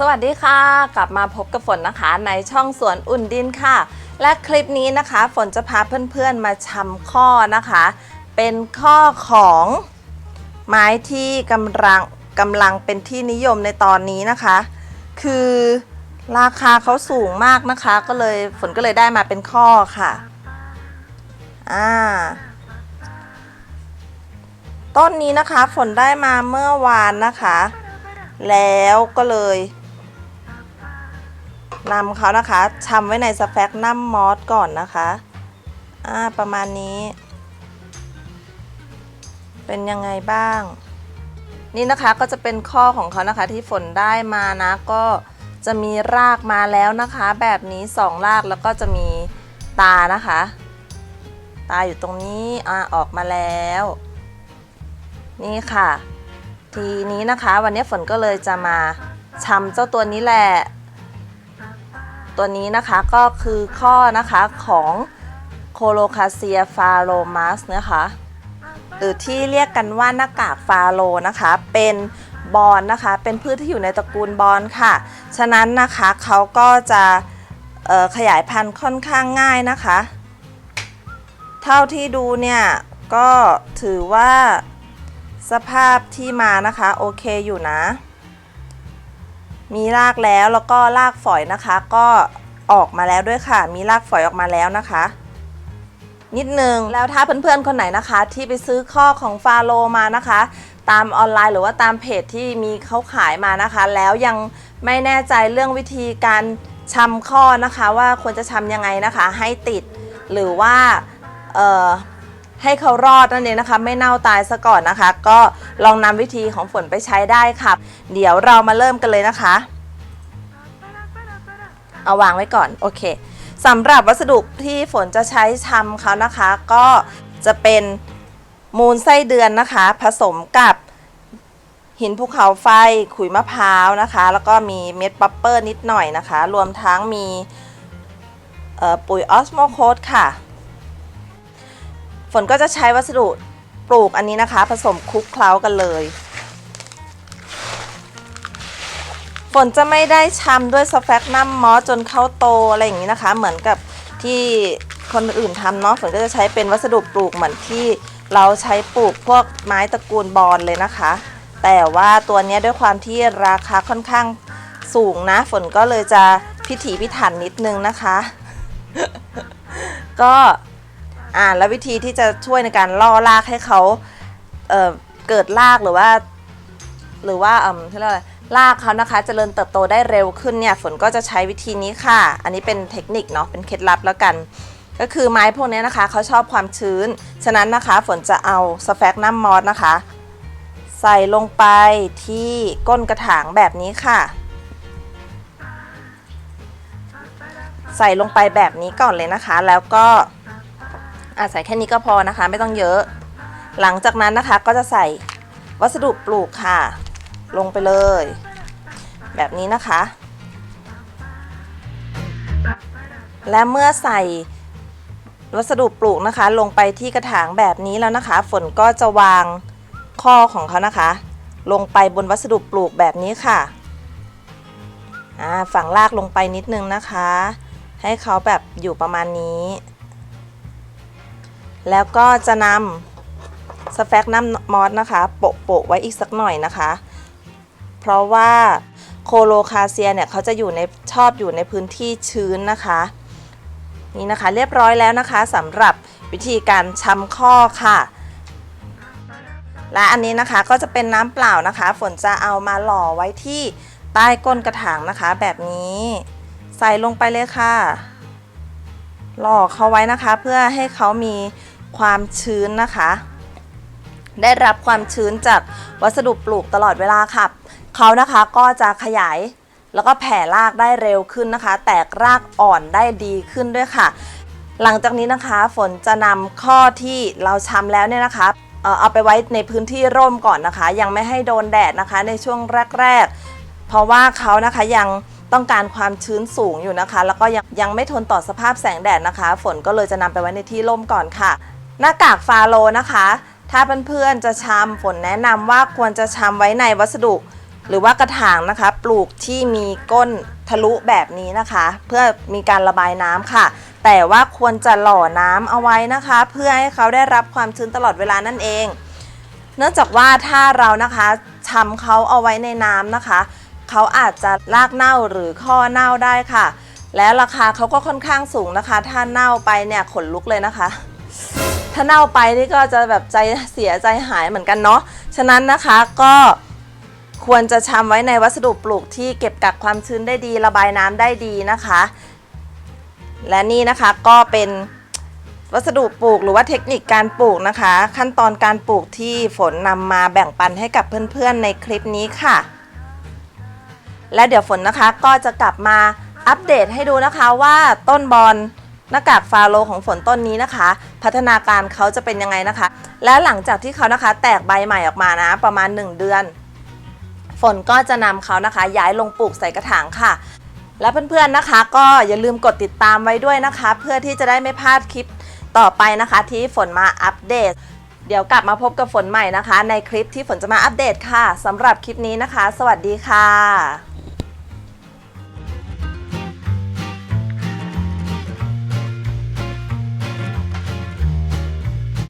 สวัสดีค่ะ กลับมาพบกับฝนนะคะในช่องสวนอุ่นดินค่ะ และคลิปนี้นะคะ ฝนจะพาเพื่อนๆมาชำข้อนะคะ เป็นข้อของไม้ที่กำลังกำลังเป็นที่นิยมในตอนนี้นะคะ คือราคาเขาสูงมากนะคะ ก็เลยฝนก็เลยได้มาเป็นข้อค่ะอ่าต้นนี้นะคะฝนได้มาเมื่อวานนะคะ แล้วก็เลย นำเขานะคะชำไว้ในสแฟกนัมมอสก่อนนะคะอ่าประมาณนี้ เป็นยังไงบ้าง นี่นะคะก็จะเป็นข้อของเขานะคะที่ฝนได้มานะก็จะมีรากมาแล้วนะคะ แบบนี้สองรากแล้วก็จะมีตานะคะ ตาอยู่ตรงนี้อ่าออกมาแล้ว นี่ค่ะ ทีนี้นะคะ วันนี้ฝนก็เลยจะมาชำเจ้าตัวนี้แหละ ตัวนี้นะคะก็คือข้อนะคะของโคโลคาเซียฟาโลมัสนะคะหรือที่เรียกกันว่าหน้ากากฟาโลนะคะ เป็นบอนนะคะ เป็นพืชที่อยู่ในตระกูลบอนค่ะ ฉะนั้นนะคะเขาก็จะขยายพันธุ์ค่อนข้างง่ายนะคะ เท่าที่ดูเนี่ยก็ถือว่าสภาพที่มานะคะ โอเคอยู่นะ มีรากแล้วแล้วก็รากฝอยนะคะ ก็ออกมาแล้วด้วยค่ะ มีรากฝอยออกมาแล้วนะคะ นิดนึงแล้วถ้าเพื่อนๆคนไหนนะคะ ที่ไปซื้อข้อของฟาโลมานะคะ ตามออนไลน์หรือว่าตามเพจที่มีเขาขายมานะคะ แล้วยังไม่แน่ใจเรื่องวิธีการชำข้อนะคะ ว่าควรจะชำยังไงนะคะ ให้ติดหรือว่าเอ่อ ให้เขารอดนั่นเองนะคะ ไม่เน่าตายซะก่อนนะคะ ก็ลองนำวิธีของฝนไปใช้ได้ค่ะ เดี๋ยวเรามาเริ่มกันเลยนะคะ เอาวางไว้ก่อนโอเคสำหรับวัสดุที่ฝนจะใช้ชำเขานะคะ ก็จะเป็นมูลไส้เดือนนะคะ ผสมกับหินภูเขาไฟขุยมะพร้าวนะคะ แล้วก็มีเม็ดปัปเปอร์นิดหน่อยนะคะ รวมทั้งมีปุ๋ยออสโมโคสค่ะ ฝนก็จะใช้วัสดุปลูกอันนี้นะคะ ผสมคลุกเคล้ากันเลย ฝนจะไม่ได้ชำด้วยสแฟกนัมมอสจนเขาโตอะไรอย่างนี้นะคะ เหมือนกับที่คนอื่นทำเนาะฝนก็จะใช้เป็นวัสดุปลูกเหมือนที่เราใช้ปลูกพวกไม้ตระกูลบอนเลยนะคะ แต่ว่าตัวนี้ด้วยความที่ราคาค่อนข้างสูงนะ ฝนก็เลยจะพิถีพิถันนิดนึงนะคะ ก็ อ่าแล้ววิธีที่จะช่วยในการล่อรากให้เขาเเกิดรากหรือว่า หรือว่าเอืมที่เรียกอะไรรากเขานะคะจะเจริญเติบโตได้เร็วขึ้นเนี่ยฝนก็จะใช้วิธีนี้ค่ะ อันนี้เป็นเทคนิคเนาะเป็นเคล็ดลับแล้วกัน ก็คือไม้พวกนี้นะคะเขาชอบความชื้น ฉะนั้นนะคะฝนจะเอาสแฟกนัมมอสนะคะ ใส่ลงไปที่ก้นกระถางแบบนี้ค่ะ ใส่ลงไปแบบนี้ก่อนเลยนะคะ แล้วก็ อะใส่แค่นี้ก็พอนะคะ ไม่ต้องเยอะ หลังจากนั้นนะคะก็จะใส่วัสดุปลูกค่ะ ลงไปเลย แบบนี้นะคะ และเมื่อใส่วัสดุปลูกนะคะ ลงไปที่กระถางแบบนี้แล้วนะคะ ฝนก็จะวางข้อของเขานะคะ ลงไปบนวัสดุปลูกแบบนี้ค่ะอ่าฝังรากลงไปนิดนึงนะคะ ให้เขาแบบอยู่ประมาณนี้ แล้วก็จะนำสแฟกน้ำมอสนะคะโปะโปะไว้อีกสักหน่อยนะคะ เพราะว่าโคโลคาเซียเนี่ยเขาจะอยู่ในชอบอยู่ในพื้นที่ชื้นนะคะ นี่นะคะเรียบร้อยแล้วนะคะสำหรับวิธีการชำข้อค่ะ และอันนี้นะคะก็จะเป็นน้ำเปล่านะคะ ฝนจะเอามาหล่อไว้ที่ใต้ก้นกระถางนะคะ แบบนี้ใส่ลงไปเลยค่ะ หล่อเขาไว้นะคะ เพื่อให้เขามี ความชื้นนะคะ ได้รับความชื้นจากวัสดุปลูกตลอดเวลาค่ะเขานะคะก็จะขยายแล้วก็แผ่รากได้เร็วขึ้นนะคะ แตกรากอ่อนได้ดีขึ้นด้วยค่ะ หลังจากนี้นะคะฝนจะนำข้อที่เราชำแล้วเนี่ยนะคะเอ่อเอาไปไว้ในพื้นที่ร่มก่อนนะคะ ยังไม่ให้โดนแดดนะคะในช่วงแรก ๆ เพราะว่าเขานะคะยังต้องการความชื้นสูงอยู่นะคะ แล้วก็ยังยังไม่ทนต่อสภาพแสงแดดนะคะ ฝนก็เลยจะนำไปไว้ในที่ร่มก่อนค่ะ หน้ากากฟาโลนะคะ ถ้าเพื่อนๆจะชำฝนแนะนำว่าควรจะชำไว้ในวัสดุ หรือว่ากระถางนะคะ ปลูกที่มีก้นทะลุแบบนี้นะคะ เพื่อมีการระบายน้ำค่ะ แต่ว่าควรจะหล่อน้ำเอาไว้นะคะ เพื่อให้เขาได้รับความชื้นตลอดเวลานั่นเอง เนื่องจากว่าถ้าเรานะคะชำเขาเอาไว้ในน้ำนะคะ เขาอาจจะรากเน่าหรือข้อเน่าได้ค่ะ และราคาเขาก็ค่อนข้างสูงนะคะ ถ้าเน่าไปเนี่ยขนลุกเลยนะคะ ถ้าเน่าไปนี่ก็จะแบบใจเสียใจหายเหมือนกันเนาะฉะนั้นนะคะก็ควรจะชำไว้ในวัสดุปลูกที่เก็บกักความชื้นได้ดี ระบายน้ำได้ดีนะคะ และนี่นะคะก็เป็นวัสดุปลูกหรือว่าเทคนิคการปลูกนะคะ ขั้นตอนการปลูกที่ฝนนำมาแบ่งปันให้กับเพื่อนๆในคลิปนี้ค่ะ และเดี๋ยวฝนนะคะก็จะกลับมาอัปเดตให้ดูนะคะว่าต้นบอล หน้ากากฟาโลของฝนต้นนี้นะคะ พัฒนาการเขาจะเป็นยังไงนะคะ และหลังจากที่เขานะคะ แตกใบใหม่ออกมานะ ประมาณ 1 เดือน ฝนก็จะนำเขานะคะ ย้ายลงปลูกใส่กระถางค่ะ และเพื่อนๆนะคะ ก็อย่าลืมกดติดตามไว้ด้วยนะคะ เพื่อที่จะได้ไม่พลาดคลิปต่อไปนะคะ ที่ฝนมาอัปเดต เดี๋ยวกลับมาพบกับฝนใหม่นะคะ ในคลิปที่ฝนจะมาอัปเดตค่ะสำหรับคลิปนี้นะคะ สวัสดีค่ะ